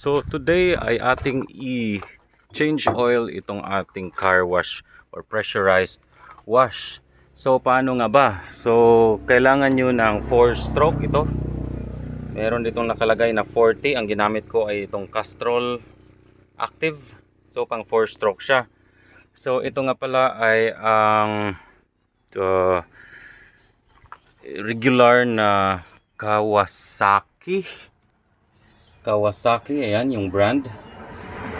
So today ay ating i-change oil itong ating car wash or pressurized wash. So paano nga ba? So kailangan nyo ng 4 stroke ito. Meron ditong nakalagay na 40. Ang ginamit ko ay itong Castrol Active. So pang 4 stroke siya. So ito nga pala ay ang uh, regular na Kawasaki. Kawasaki, ayan yung brand.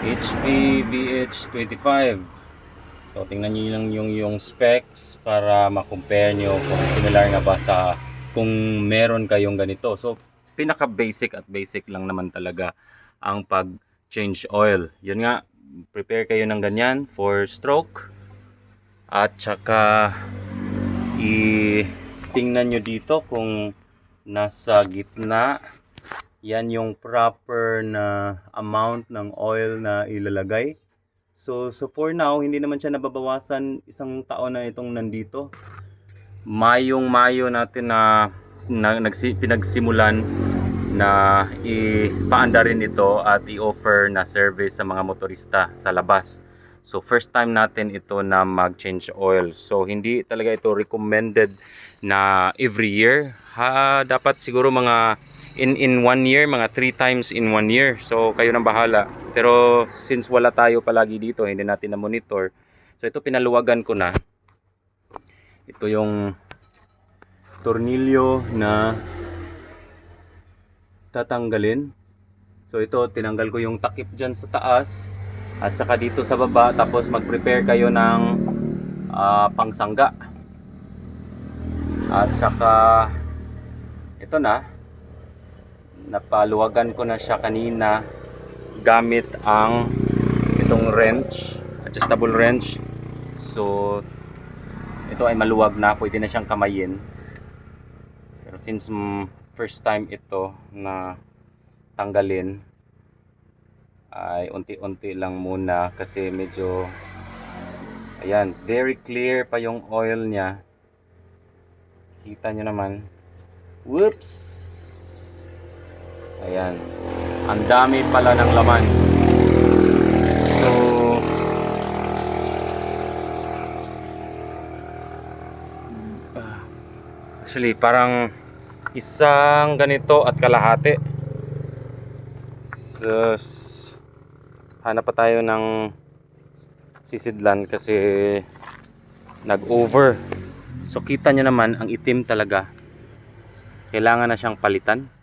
HP VH25. So tingnan niyo lang yung yung specs para ma-compare niyo kung similar nga ba sa kung meron kayong ganito. So pinaka basic at basic lang naman talaga ang pag change oil. Yun nga, prepare kayo ng ganyan for stroke. At saka i tingnan nyo dito kung nasa gitna yan yung proper na amount ng oil na ilalagay. So, so for now, hindi naman siya nababawasan isang taon na itong nandito. Mayong Mayo natin na, na nagsi, pinagsimulan na ipaanda rin ito at i-offer na service sa mga motorista sa labas. So first time natin ito na mag-change oil. So hindi talaga ito recommended na every year. Ha, dapat siguro mga in in one year, mga three times in one year. So kayo nang bahala. Pero since wala tayo palagi dito, hindi natin na monitor. So ito pinaluwagan ko na. Ito yung tornilyo na tatanggalin. So ito, tinanggal ko yung takip dyan sa taas at saka dito sa baba tapos mag-prepare kayo ng ah, pangsangga. At saka ito na napaluwagan ko na siya kanina gamit ang itong wrench, adjustable wrench. So ito ay maluwag na, pwede na siyang kamayin. Pero since mm, first time ito na tanggalin ay unti-unti lang muna kasi medyo ayan, very clear pa yung oil niya. Kita nyo naman. Whoops! Ayan. Ang dami pala ng laman. So, actually, parang isang ganito at kalahati. So, hanap pa tayo ng sisidlan kasi nag-over. So, kita nyo naman, ang itim talaga. Kailangan na siyang palitan.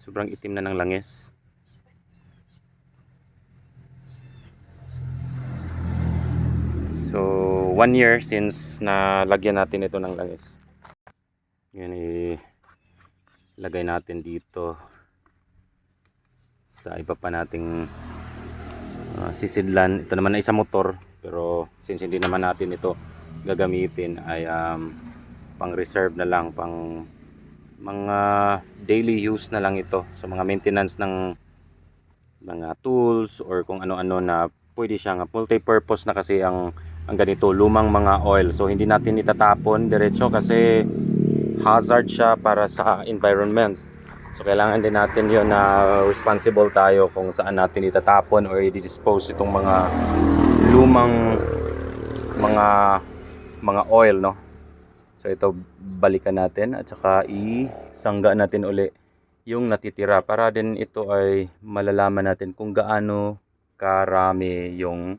Sobrang itim na ng langis. So, one year since na lagyan natin ito ng langis. Yan ilagay natin dito sa iba pa nating uh, sisidlan. Ito naman ay isang motor pero since hindi naman natin ito gagamitin ay um, pang reserve na lang pang mga daily use na lang ito so mga maintenance ng mga tools or kung ano-ano na pwede siyang multi-purpose na kasi ang ang ganito lumang mga oil. So hindi natin itatapon diretso kasi hazard siya para sa environment. So kailangan din natin yon na responsible tayo kung saan natin itatapon or i-dispose itong mga lumang mga mga oil no? So ito balikan natin at saka isangga natin uli yung natitira para din ito ay malalaman natin kung gaano karami yung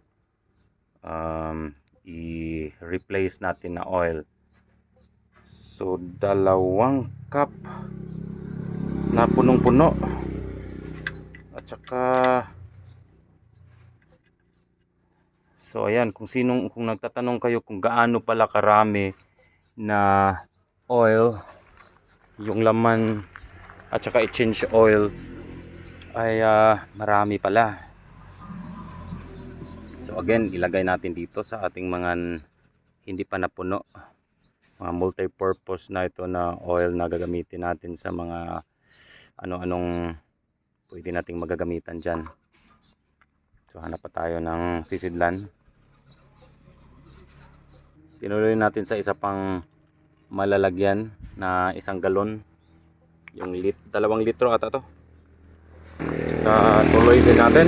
um, i-replace natin na oil. So dalawang cup na punong-puno. At saka So ayan, kung sinong kung nagtatanong kayo kung gaano pala karami na oil yung laman at saka i-change oil ay ah, marami pala. So again, ilagay natin dito sa ating mga hindi pa napuno mga multi-purpose na ito na oil na gagamitin natin sa mga ano-anong pwede nating magagamitan dyan. So hanap pa tayo ng sisidlan. Tinuloy natin sa isa pang malalagyan na isang galon. Yung lit, dalawang litro ata to. Tsaka tuloy din natin.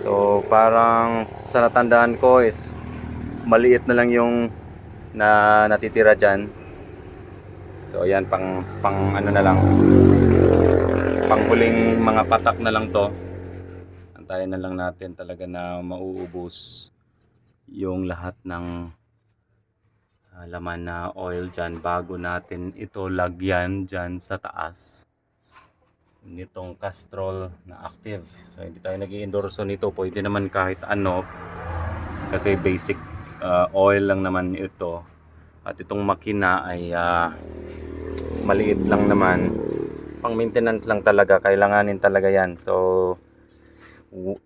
So parang sa natandaan ko is maliit na lang yung na natitira dyan. So ayan pang pang ano na lang. Panghuling mga patak na lang to. Antayin na lang natin talaga na mauubos yung lahat ng ah, laman na oil dyan bago natin ito lagyan dyan sa taas nitong Castrol na active. So hindi tayo nag endorso nito. Pwede naman kahit ano kasi basic uh, oil lang naman ito. At itong makina ay uh, maliit lang naman. Pang maintenance lang talaga. Kailanganin talaga yan. So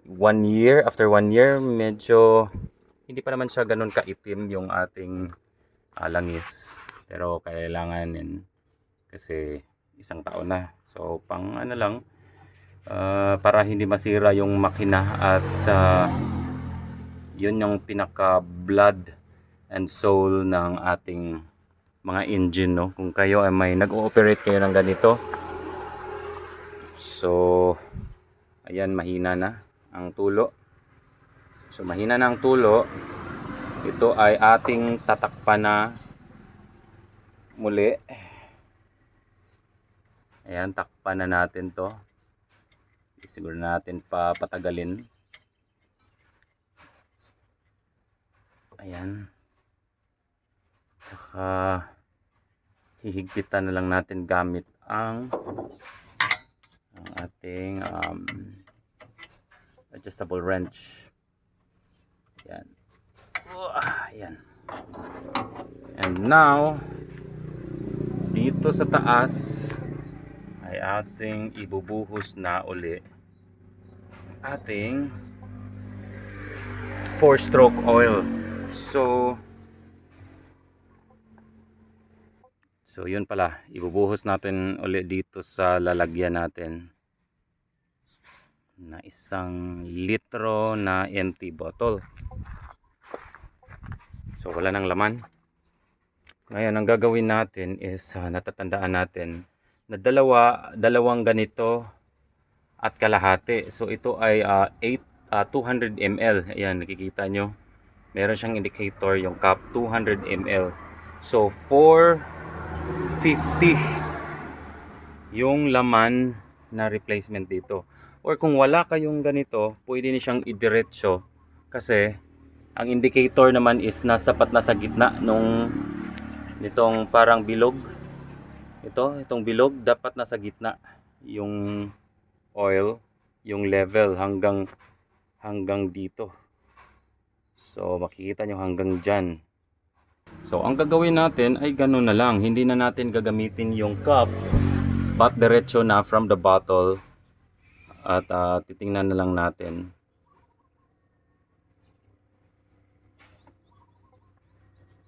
one year, after one year, medyo hindi pa naman siya ganun kaitim yung ating ah, langis. Pero kailanganin kasi isang taon na. So pang ano lang ah, para hindi masira yung makina at ah, yun yung pinaka blood and soul ng ating mga engine no. Kung kayo ay may nag-ooperate kayo ng ganito. So ayan mahina na ang tulo. So mahina na tulo. Ito ay ating tatakpan na muli. Ayan, takpan na natin to. Siguro natin pa patagalin. Ayan. Saka hihigpitan na lang natin gamit ang ang ating um, adjustable wrench. Ayan. Uh, ayan. And now, dito sa taas, ay ating ibubuhos na uli ating 4 stroke oil so so yun pala ibubuhos natin uli dito sa lalagyan natin na isang litro na empty bottle so wala nang laman ngayon ang gagawin natin is ah, natatandaan natin na dalawa, dalawang ganito at kalahati. So ito ay ah, 8 ah, 200 ml. Ayan, nakikita nyo. Meron siyang indicator yung cup 200 ml. So 450 yung laman na replacement dito. Or kung wala kayong ganito, pwede ni siyang idiretso kasi ang indicator naman is nasa tapat na sa gitna nung nitong parang bilog ito, itong bilog dapat nasa gitna yung oil, yung level hanggang hanggang dito. So makikita nyo hanggang dyan. So ang gagawin natin ay gano'n na lang. Hindi na natin gagamitin yung cup but diretso na from the bottle at ah, titingnan na lang natin.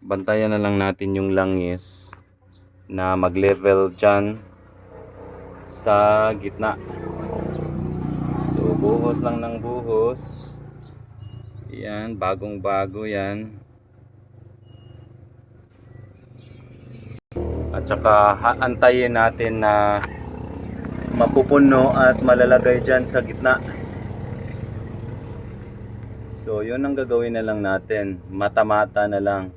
Bantayan na lang natin yung langis na mag-level dyan sa gitna. So, buhos lang ng buhos. Yan, bagong bago yan. At saka antayin natin na mapupuno at malalagay dyan sa gitna. So, yun ang gagawin na lang natin. Mata-mata na lang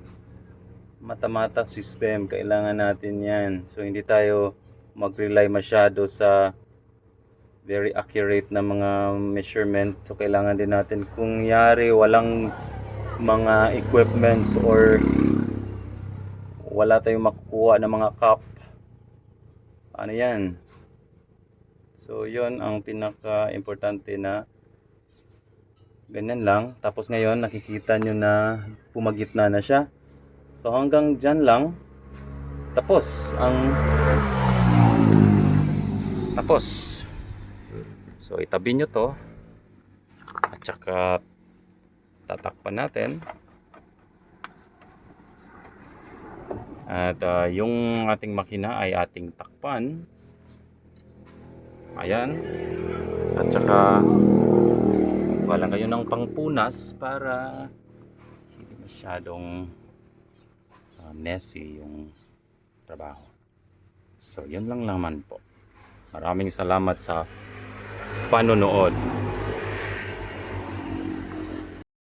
mata-mata system. Kailangan natin yan. So, hindi tayo mag-rely masyado sa very accurate na mga measurement. So, kailangan din natin kung yari walang mga equipments or wala tayong makukuha ng mga cup. Ano yan? So, yon ang pinaka-importante na ganyan lang. Tapos ngayon, nakikita nyo na pumagitna na siya. So hanggang dyan lang. Tapos ang tapos. So itabi nyo to. At saka tatakpan natin. At ah, yung ating makina ay ating takpan. Ayan. At saka lang kayo ng pangpunas para hindi masyadong ah, messy yung trabaho. So, yun lang naman po. Maraming salamat sa panonood.